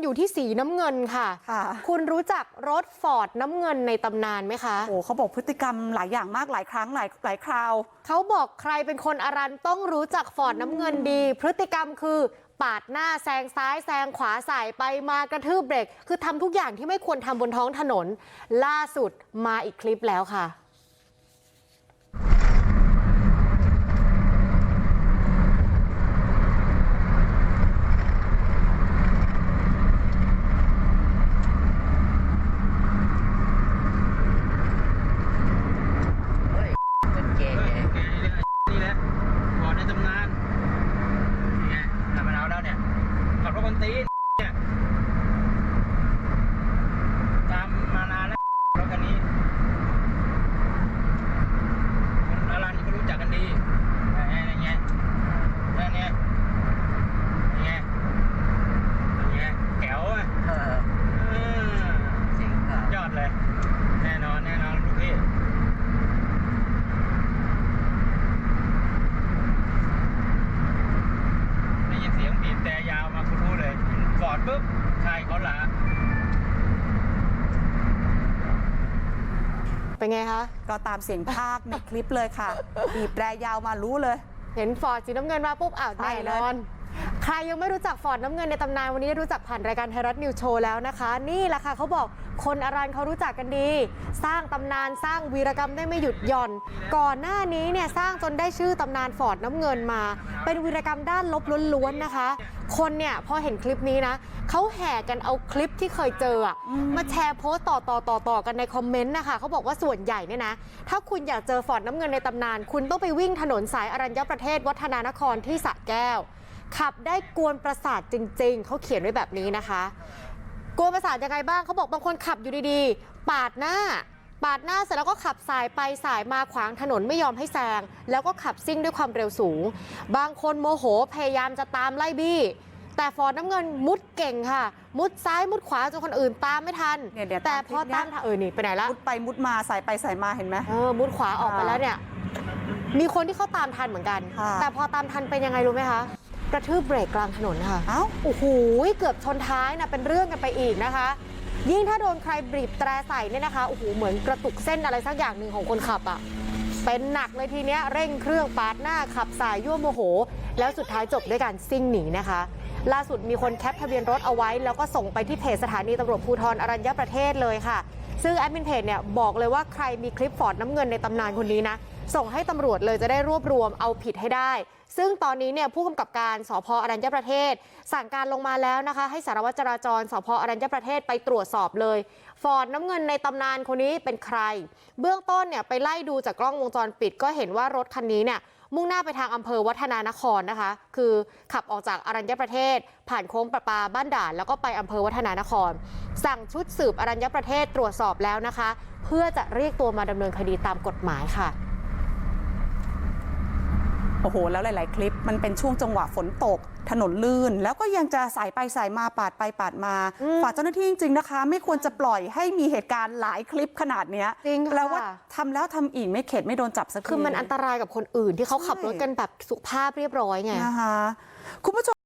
ยังอยู่ที่สีน้ำเงินค่ะค่ะ คุณรู้จักรถฟอร์ดน้ำเงินในตำนานไหมคะโอ้เขาบอกพฤติกรรมหลายอย่างมากหลายครั้งหลายหลายคราวเขาบอกใครเป็นคนอารันต้องรู้จักฟอร์ดน้ำเงินดี พฤติกรรมคือปาดหน้าแซงซ้ายแซงขวาใส่ไปมากระทืบเบรกคือทำทุกอย่างที่ไม่ควรทำบนท้องถนน ล่าสุดมาอีกคลิปแล้วค่ะ เฮ้ยเป็นเกย์ เฮ้ยแกนี่แหละก่อนในตำนานนี่ไงทำมาแล้วแล้วเนี่ย ขับรถบนตีเนี่ยตามมานานแล้วรถคันนี้อารันก็รู้จักกันดีอะไรเงี้ยอะไรเงี้ยนี่ไงนี่ไงแก้วอะ เออ เออ จริงค่ะ ยอดเลย แน่นอนแน่นอนลูกพี่ ได้ยินเสียงบีบแต่ยาวมาคุณรู้เลยกอดปุ๊บใช่เขาหละ เป็นไงคะ ก็ตามเสียงภาคในคลิปเลยค่ะบีบแตรยาวมารู้เลย เห็นฟอร์ดสีน้ำเงินมาปุ๊บอ้าวใช่แน่เลย นอนใค รยังไม่รู้จักฟอร์ดน้ำเงินในตำนานวันนี้ได้รู้จักผ่านรายการไทยรัฐนิวโชว์แล้วนะคะ นี่แหละค่ะเขาบอกคนอารันเขารู้จักกันดี สร้างตำนานสร้างวีรกรรมได้ไม่หยุดหย่อน ก่อนหน้านี้เนี่ยสร้างจนได้ชื่อตำนานฟอร์ดน้ำเงินมา เป็นวีรกรรมด้านลบล้วนๆนะคะ คนเนี่ยพอเห็นคลิปนี้นะเขาแห่กันเอาคลิปที่เคยเจออะมาแชร์โพสต์ต่อต่อต่อต่อกันในคอมเมนต์นะคะเขาบอกว่าส่วนใหญ่เนี่ยนะถ้าคุณอยากเจอฟอร์ดน้ำเงินในตำนาน คุณต้องไปวิ่งถนนสายอรัญญประเทศวัฒนานครที่สระแก้ว ขับได้กวนประสาทจริง ๆ เขาเขียนไว้แบบนี้นะคะ กวนประสาทยังไงบ้างเขาบอกบางคนขับอยู่ดีๆ ปาดหน้า ปาดหน้าเสร็จแล้วก็ขับสายไปสายมาขวางถนนไม่ยอมให้แซงแล้วก็ขับซิ่งด้วยความเร็วสูง บางคนโมโหพยายามจะตามไล่บี้แต่ฟอร์ดน้ำเงินมุดเก่งค่ะ มุดซ้ายมุดขวาจนคนอื่นตามไม่ทันเนี่ยเดี๋ยวแต่ตามพอคลิปเนี้ตายมทันเออนี่ไปไหนละมุดไปมุดมาสายไปสายมาเห็นไหม เออมุดขวาออกไปแล้วเนี่ย มีคนที่เขาตามทันเหมือนกัน ค่ะ แต่พอตามทันเป็นยังไงรู้ไหมคะ กระทืบเบรกกลางถนนค่ะเอ้าโอ้โหเกือบชนท้ายนะเป็นเรื่องกันไปอีกนะคะ ยิ่งถ้าโดนใครบีบแตรใส่เนี่ยนะคะโอ้โหเหมือนกระตุกเส้นอะไรสักอย่างหนึ่งของคนขับอะ่ะเป็นหนักเลยทีเนี้ยเร่งเครื่องปาดหน้าขับสายยั่วโมโห แล้วสุดท้ายจบด้วยการซิ่งหนีนะคะ ล่าสุดมีคนแคปทะเบียนรถเอาไว้ แล้วก็ส่งไปที่เพจสถานีตำรวจภูธรอรัญญประเทศเลยค่ะ ซึ่งแอดมินเพจเนี่ยบอกเลยว่าใครมีคลิปฟอร์ดน้ำเงินในตำนานคนนี้นะ ส่งให้ตำรวจเลยจะได้รวบรวมเอาผิดให้ได้ ซึ่งตอนนี้เนี่ยผู้กำกับการสพอรัญญประเทศ สั่งการลงมาแล้วนะคะ ให้สารวัตรจราจรสพอรัญญประเทศไปตรวจสอบเลย ฟอร์ดน้ำเงินในตำนานคนนี้เป็นใคร เบื้องต้นเนี่ยไปไล่ดูจากกล้องวงจรปิด ก็เห็นว่ารถคันนี้เนี่ยมุ่งหน้าไปทางอำเภอวัฒนานครนะคะ คือขับออกจากอรัญญประเทศ ผ่านโค้งประปาบ้านด่าน แล้วก็ไปอำเภอวัฒนานคร สั่งชุดสืบอรัญญประเทศตรวจสอบแล้วนะคะ เพื่อจะเรียกตัวมาดำเนินคดีตามกฎหมายค่ะ โอ้โห แล้วหลาย ๆ คลิปมันเป็นช่วงจังหวะฝนตก ถนนลื่น แล้วก็ยังจะสายไปสายมาปาดไปปาดมาอืมฝากเจ้าหน้าที่จริง ๆ นะคะ ไม่ควรจะปล่อยให้มีเหตุการณ์หลายคลิปขนาดเนี้ยจริงค่ะแปลว่าทำแล้วทำอีกไม่เข็ดไม่โดนจับสักทีคือมันอันตรายกับคนอื่นที่เขาขับรถกันแบบสุภาพเรียบร้อยไงนะคะคุณผู้ชม